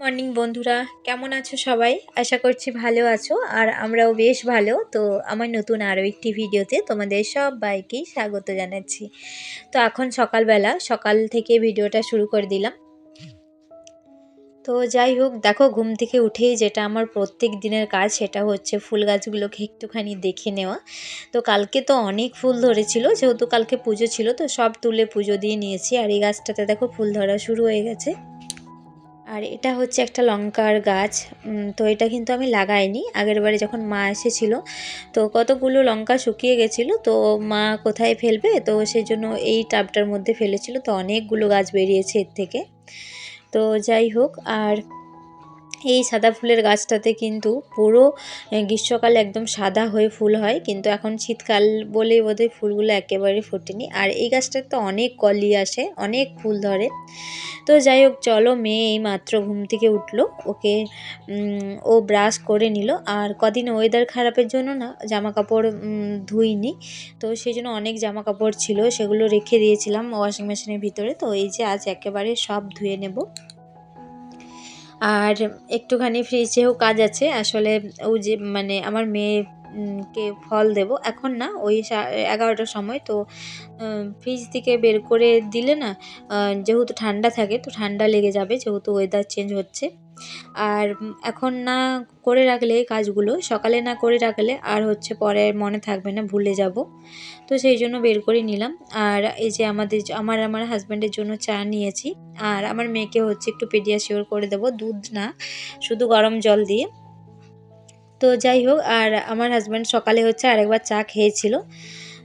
Morning বন্ধুরা, কেমন আছো সবাই? আশা করছি ভালো আছো আর আমরাও বেশ ভালো। তো আমার নতুন আরও একটি ভিডিওতে তোমাদের সব বাইকেই স্বাগত জানাচ্ছি। তো এখন সকালবেলা, সকাল থেকে ভিডিওটা শুরু করে দিলাম। তো যাই হোক, দেখো ঘুম থেকে উঠেই যেটা আমার প্রত্যেক দিনের কাজ সেটা হচ্ছে ফুল গাছগুলোকে একটুখানি দেখে নেওয়া। তো কালকে তো অনেক ফুল ধরেছিল, যেহেতু কালকে পুজো ছিল, তো সব তুলে পুজো দিয়ে নিয়েছি। আর এই গাছটাতে দেখো ফুল ধরা শুরু হয়ে গেছে। আর এটা হচ্ছে একটা লঙ্কার গাছ। তো এটা কিন্তু আমি লাগাইনি। আগের বারে যখন মা এসেছিল, তো কতগুলো লঙ্কা শুকিয়ে গেছিল, তো মা কোথায় ফেলবে? তো সেই জন্য এই টাবটার মধ্যে ফেলেছিল। তো অনেকগুলো গাছ বেরিয়েছে এর থেকে। তো যাই হোক, আর এই সাদা ফুলের গাছটাতে কিন্তু পুরো গ্রীষ্মকালে একদম সাদা হয়ে ফুল হয়। কিন্তু এখন শীতকাল বলেই বোধহয় ফুলগুলো একেবারে ফোটেনি। আর এই গাছটাতে তো অনেক কলি আসে, অনেক ফুল ধরে। তো যাই হোক, চলো মেয়ে এই মাত্র ঘুম থেকে উঠল। ওকে ও ব্রাশ করে নিল। আর কদিন ওয়েদার খারাপের জন্য না জামা কাপড় ধুইনি। তো সেই জন্য অনেক জামা কাপড় ছিল, সেগুলো রেখে দিয়েছিলাম ওয়াশিং মেশিনের ভিতরে। তো এই যে আজ একেবারে সব ধুয়ে নেব। আর একটুখানি ফ্রিজেও কাজ আছে। আসলে ও যে মানে আমার মেয়ে কে ফল দেব। এখন না, ওই এগারোটার সময় তো ফ্রিজ থেকে বের করে দিলে না যেহেতু ঠান্ডা থাকে, তো ঠান্ডা লেগে যাবে, যেহেতু ওয়েদার চেঞ্জ হচ্ছে। আর এখন না করে রাখলে কাজগুলো, সকালে না করে রাখলে আর হচ্ছে পরে মনে থাকবে না, ভুলে যাব। তো সেই জন্য বের করে নিলাম। আর এই যে আমাদের আমার আমার হাজব্যান্ডের জন্য চা নিয়েছি। আর আমার মেয়েকে হচ্ছে একটু পেডিয়াশিওর করে দেবো, দুধ না, শুধু গরম জল দিয়ে। তো যাই হোক, আর আমার হাজব্যান্ড সকালে হচ্ছে আরেকবার চা খেয়েছিল।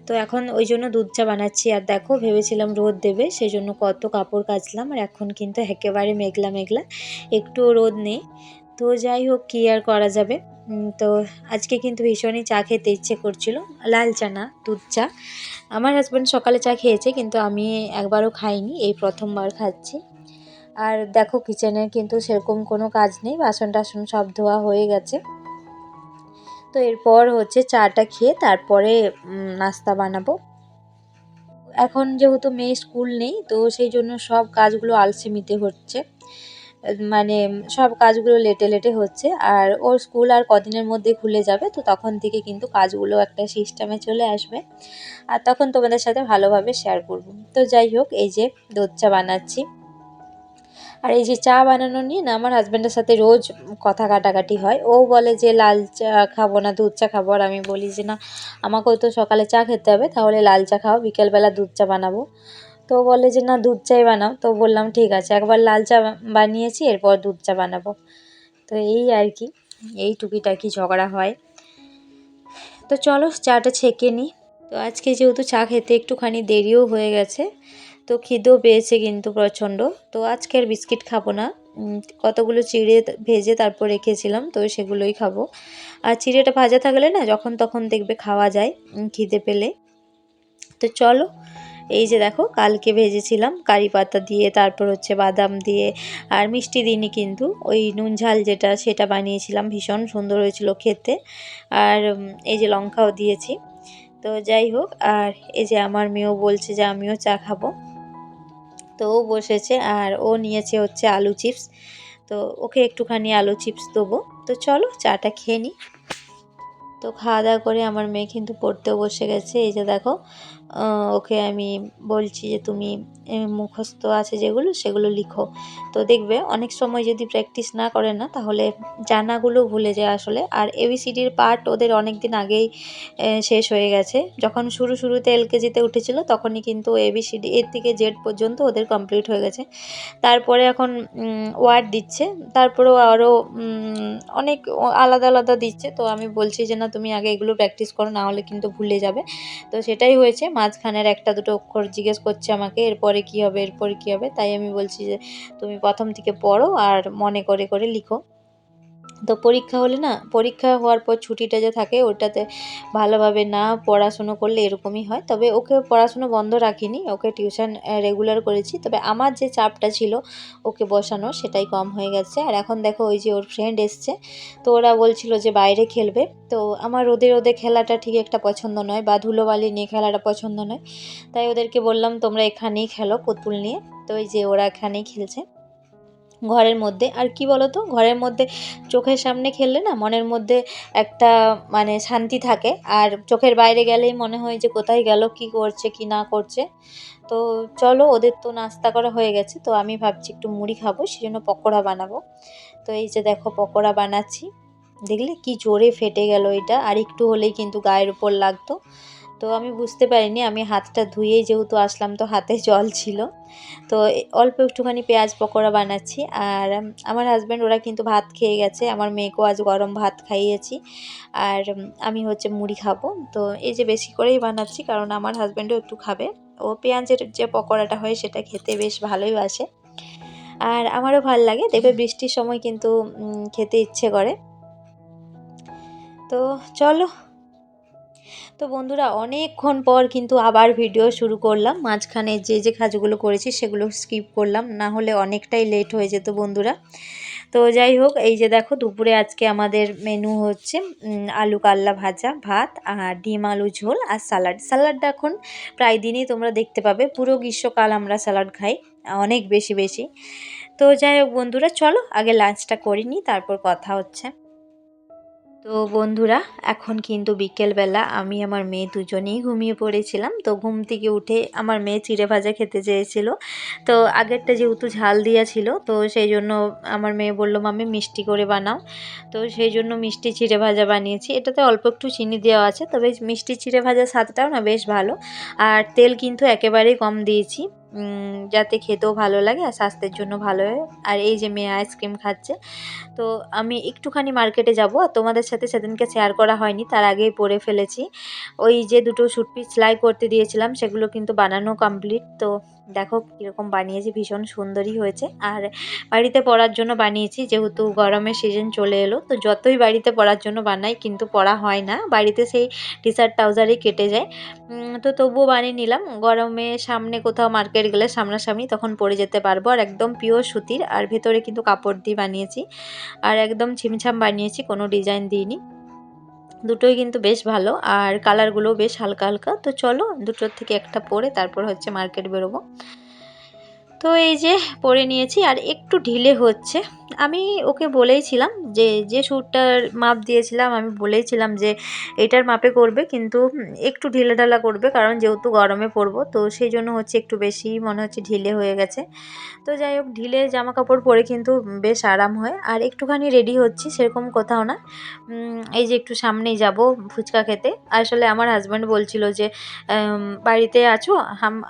তো এখন ওই জন্য দুধ চা বানাচ্ছি। আর দেখো, ভেবেছিলাম রোদ দেবে সেই জন্য কত কাপড় কাচলাম, আর এখন কিন্তু একেবারে মেঘলা মেঘলা, একটুও রোদ নেই। তো যাই হোক, কী আর করা যাবে? তো আজকে কিন্তু ভীষণই চা খেতে ইচ্ছে করছিল, লাল চা না, দুধ চা। আমার হাজব্যান্ড সকালে চা খেয়েছে, কিন্তু আমি একবারও খাইনি, এই প্রথমবার খাচ্ছি। আর দেখো কিচেনের কিন্তু সেরকম কোনো কাজ নেই বাসন টাসন সব ধোয়া হয়ে গেছে। তো এরপর হচ্ছে চাটা খেয়ে তারপরে নাস্তা বানাবো। এখন যেহেতু মেয়ে স্কুল নেই, তো সেই জন্য সব কাজগুলো আলসেমিতে হচ্ছে। মানে সব কাজগুলো লেটে লেটে হচ্ছে। আর ওর স্কুল আর কদিনের মধ্যে খুলে যাবে, তো তখন থেকে কিন্তু কাজগুলো একটা সিস্টেমে চলে আসবে। আর তখন তোমাদের সাথে ভালোভাবে শেয়ার করব। তো যাই হোক, এই যে দুধ চা বানাচ্ছি। আর এই যে চা বানানো নিয়ে না আমার হাজব্যান্ডের সাথে রোজ কথা কাটাকাটি হয়। ও বলে যে, লাল চা খাব না, দুধ চা খাব। আর আমি বলি যে, না, আমাকেও তো সকালে চা খেতে হবে, তাহলে লাল চা খাও, বিকেলবেলা দুধ চা বানাবো। তো বলে যে, না, দুধ চাই বানাও। তো বললাম, ঠিক আছে, একবার লাল চা বানিয়েছি, এরপর দুধ চা বানাবো। তো এই আর কি, এই টুকিটাকি ঝগড়া হয়। তো চলো, চাটা ছেঁকে নিই। তো আজকে যেহেতু চা খেতে একটুখানি দেরিও হয়ে গেছে তো খিদেও পেয়েছে কিন্তু প্রচণ্ড। তো আজকে আর বিস্কিট খাব না। কতগুলো চিড়ে ভেজে তারপর রেখেছিলাম, তো সেগুলোই খাব। আর চিড়েটা ভাজা থাকলে না, যখন তখন দেখবে খাওয়া যায় খিদে পেলে। তো চলো, এই যে দেখো, কালকে ভেজেছিলাম কারি পাতা দিয়ে, তারপর হচ্ছে বাদাম দিয়ে, আর মিষ্টি দিনই কিন্তু। ওই নুন ঝাল যেটা, সেটা বানিয়েছিলাম, ভীষণ সুন্দর হয়েছিল খেতে। আর এই যে লঙ্কাও দিয়েছি। তো যাই হোক, আর এই যে আমার মেয়েও বলছে যে আমিও চা খাব। তো ও বসেছে আর ও নিয়েছে হচ্ছে আলু চিপস। তো ওকে একটুখানি আলু চিপস দেবো। তো চলো চাটা খেয়ে নিই তো খাওয়া দাওয়া করে আমার মেয়ে কিন্তু পড়তেও বসে গেছে। এই যে দেখো ওকে আমি বলছি যে তুমি মুখস্থ আছে যেগুলো, সেগুলো লিখো। তো দেখবে অনেক সময় যদি প্র্যাকটিস না করে না, তাহলে জানাগুলো ভুলে যায় আসলে। আর এবিসিডির পার্ট ওদের অনেক দিন আগেই শেষ হয়ে গেছে। যখন শুরু শুরুতে এলকেজিতে উঠেছিল, তখনই কিন্তু এবিসিডি এর থেকে জেড পর্যন্ত ওদের কমপ্লিট হয়ে গেছে। তারপরে এখন ওয়ার্ড দিচ্ছে। তারপরেও আরও অনেক আলাদা আলাদা দিচ্ছে। তো আমি বলছি যে, না, তুমি আগে এগুলো প্র্যাকটিস করো, না হলে কিন্তু ভুলে যাবে। তো সেটাই হয়েছে। মাঝখানের একটা দুটো অক্ষর জিজ্ঞেস করছে আমাকে, এরপরে কি হবে, এরপরে কি হবে, তাই আমি বলছি যে তুমি প্রথম থেকে পড়ো আর মনে করে করে লিখো। তো পরীক্ষা হলে না, পরীক্ষা হওয়ার পর ছুটিটা যে থাকে ওটাতে ভালোভাবে না পড়াশুনো করলে এরকমই হয়। তবে ওকে পড়াশুনো বন্ধ রাখিনি, ওকে টিউশন রেগুলার করেছি। তবে আমার যে চাপটা ছিল ওকে বসানো সেটাই কম হয়ে গেছে। আর এখন দেখো ওই যে ওর ফ্রেন্ড এসছে, তো ওরা বলছিল যে বাইরে খেলবে। তো আমার রোদে রোদে খেলাটা ঠিক একটা পছন্দ নয় বা ধুলোবালি নিয়ে খেলাটা পছন্দ নয়। তাই ওদেরকে বললাম, তোমরা এখানেই খেলো পুতুল নিয়ে। তো ওই যে ওরা এখানেই খেলছে। ঘরের মধ্যে। আর কি বলো তো ঘরের মধ্যে চোখের সামনে খেললে না মনের মধ্যে একটা মানে শান্তি থাকে। আর চোখের বাইরে গেলেই মনে হয় যে কোথায় গেল, কি করছে, কি না করছে। তো চলো, ওদের তো নাস্তা করা হয়ে গেছে। তো আমি ভাবছি একটু মুড়ি খাব সেই জন্য পকোড়া বানাবো। তো এই যে দেখো, পকোড়া বানাচ্ছি। দেখলে কি জোরে ফেটে গেল এটা। আর একটু হলেই কিন্তু গায়ের উপর লাগতো। তো আমি বুঝতে পারিনি, আমি হাতটা ধুয়েই যেহেতু আসলাম তো হাতে জল ছিল। তো অল্প একটুখানি পেঁয়াজ পকোড়া বানাচ্ছি, আর আমার হাজব্যান্ড ওরা কিন্তু ভাত খেয়ে গেছে, আমার মেয়েকেও আজ গরম ভাত খাইয়েছি, আর আমি হচ্ছে মুড়ি খাব। তো এই যে বেশি করেই বানাচ্ছি, কারণ আমার হাজব্যান্ডও একটু খাবে। ও পেঁয়াজের যে পকোড়াটা হয় সেটা খেতে বেশ ভালোই বাসে। আর আমারও ভালো লাগে, দেখবে বৃষ্টির সময় কিন্তু খেতে ইচ্ছে করে। তো চলো তো বন্ধুরা, অনেকক্ষণ পর কিন্তু আবার ভিডিও শুরু করলাম। মাঝখানে যে যে কাজগুলো করেছি সেগুলো স্কিপ করলাম, না হলে অনেকটাই লেট হয়ে যেত বন্ধুরা। তো যাই হোক, এই যে দেখো, দুপুরে আজকে আমাদের মেনু হচ্ছে আলু কাল্লা ভাজা, ভাত আর ডিম আলু ঝোল আর স্যালাড স্যালাডটা এখন প্রায় দিনই তোমরা দেখতে পাবে। পুরো গ্রীষ্মকাল আমরা স্যালাড খাই, অনেক বেশি বেশি। তো যাই হোক বন্ধুরা, চলো আগে লাঞ্চটা করিনি তারপর কথা হচ্ছে। তো বন্ধুরা, এখন কিন্তু বিকেলবেলা আমি আমার মেয়ে দুজনেই ঘুমিয়ে পড়েছিলাম। তো ঘুম থেকে উঠে আমার মেয়ে চিড়ে ভাজা খেতে চেয়েছিল। তো আগেরটা যেহেতু ঝাল দিয়া ছিল, তো সেই জন্য আমার মেয়ে বলল মামি মিষ্টি করে বানাও। তো সেই জন্য মিষ্টি চিড়ে ভাজা বানিয়েছি। এটাতে অল্প একটু চিনি দেওয়া আছে, তবে মিষ্টি চিড়ে ভাজার স্বাদটাও না বেশ ভালো। আর তেল কিন্তু একেবারেই কম দিয়েছি। যাতে খেতেও ভালো লাগে আর স্বাস্থ্যের জন্য ভালো হয়। আর এই যে মেয়ে আইসক্রিম খাচ্ছে, তো আমি একটুখানি মার্কেটে যাব। আর তোমাদের সাথে সেদিনকে শেয়ার করা হয়নি, তার আগেই পরে ফেলেছি। ওই যে দুটো সুটপিস সেলাই করতে দিয়েছিলাম, সেগুলো কিন্তু বানানো কমপ্লিট তো দেখো কীরকম বানিয়েছি, ভীষণ সুন্দরই হয়েছে। আর বাড়িতে পড়ার জন্য বানিয়েছি, যেহেতু গরমের সিজন চলে এলো, তো যতই বাড়িতে পড়ার জন্য বানাই, কিন্তু পড়া হয় না। বাড়িতে সেই টি শার্ট ট্রাউজারই কেটে যায়। তো তবুও বানিয়ে নিলাম। গরমে সামনে কোথাও মার্কেট গেলে সামনাসামনি তখন পরে যেতে পারব। আর একদম পিওর সুতির, আর ভেতরে কিন্তু কাপড় দিয়ে বানিয়েছি। আর একদম ছিমছাম বানিয়েছি, কোনো ডিজাইন দিইনি। দুটোই কিন্তু বেশ ভালো। আর কালারগুলোও বেশ হালকা হালকা। তো চলো দুটোর থেকে একটা পরে তারপর হচ্ছে মার্কেট বেরোবো। তো এই যে পরে নিয়েছি আর একটু ঢিলে হচ্ছে। আমি ওকে বলেইছিলাম যে যে শ্যুটটার মাপ দিয়েছিলাম, আমি বলেইছিলাম যে, এটার মাপে করবে, কিন্তু একটু ঢিলে ঢালা করবে, কারণ যেহেতু গরমে পরবো, তো সেই জন্য হচ্ছে একটু বেশি, মনে হচ্ছে ঢিলে হয়ে গেছে। তো যাই হোক, ঢিলে জামা কাপড় পরে কিন্তু বেশ আরাম হয়। আর একটুখানি রেডি হচ্ছি, সেরকম কোথাও না। এই যে একটু সামনেই যাব ফুচকা খেতে। আসলে আমার হাজব্যান্ড বলছিল যে বাড়িতে আছো?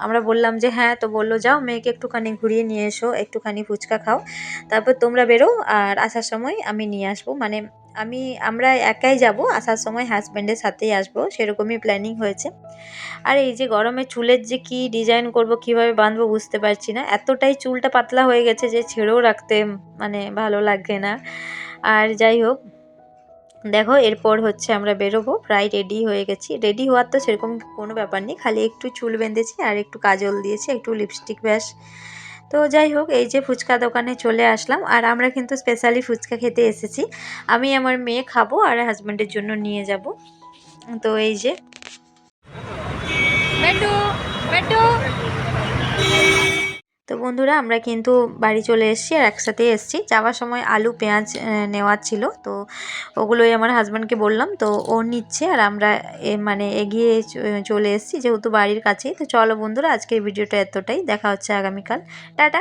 আমরা বললাম যে হ্যাঁ। তো বলল, যাও, মেয়েকে একটুখানি ঘুরিয়ে নিয়ে এসো, একটুখানি ফুচকা খাও। তারপর তোমরা বেরো আর আসার সময় আমি নিয়ে আসব। মানে আমি, আমরা একাই যাব, আসার সময় হাজব্যান্ডের সাথেই আসব। সেরকমই প্ল্যানিং হয়েছে। আর এই যে গরমে চুলের যে কি ডিজাইন করব, কীভাবে বাঁধবো বুঝতে পারছি না। এতটাই চুলটা পাতলা হয়ে গেছে যে ছেড়েও রাখতে মানে ভালো লাগে না। আর যাই হোক, দেখো এরপর হচ্ছে আমরা বেরোবো, প্রায় রেডি হয়ে গেছি। রেডি হওয়ার তো সেরকম কোনো ব্যাপার নেই, খালি একটু চুল বেঁধেছি আর একটু কাজল দিয়েছি, একটু লিপস্টিক ব্যাস তো যাই হোক, এই যে ফুচকা দোকানে চলে আসলাম আর আমরা কিন্তু স্পেশালি ফুচকা খেতে এসেছি। আমি আমার মেয়ে খাব আর হাজব্যান্ডের জন্য নিয়ে যাব। তো এই যে। তো বন্ধুরা, আমরা কিন্তু বাড়ি চলে এসেছি আর একসাথে এসেছি। যাওয়ার সময় আলু, পেঁয়াজ নেওয়ার ছিল, তো ওগুলোই আমার হাজব্যান্ডকে বললাম, তো ও নিচ্ছে আর আমরা মানে এগিয়ে চলে এসেছি যেহেতু বাড়ির কাছেই। তো চলো বন্ধুরা, আজকের ভিডিওটা এতটাই। দেখা হচ্ছে আগামীকাল। টাটা!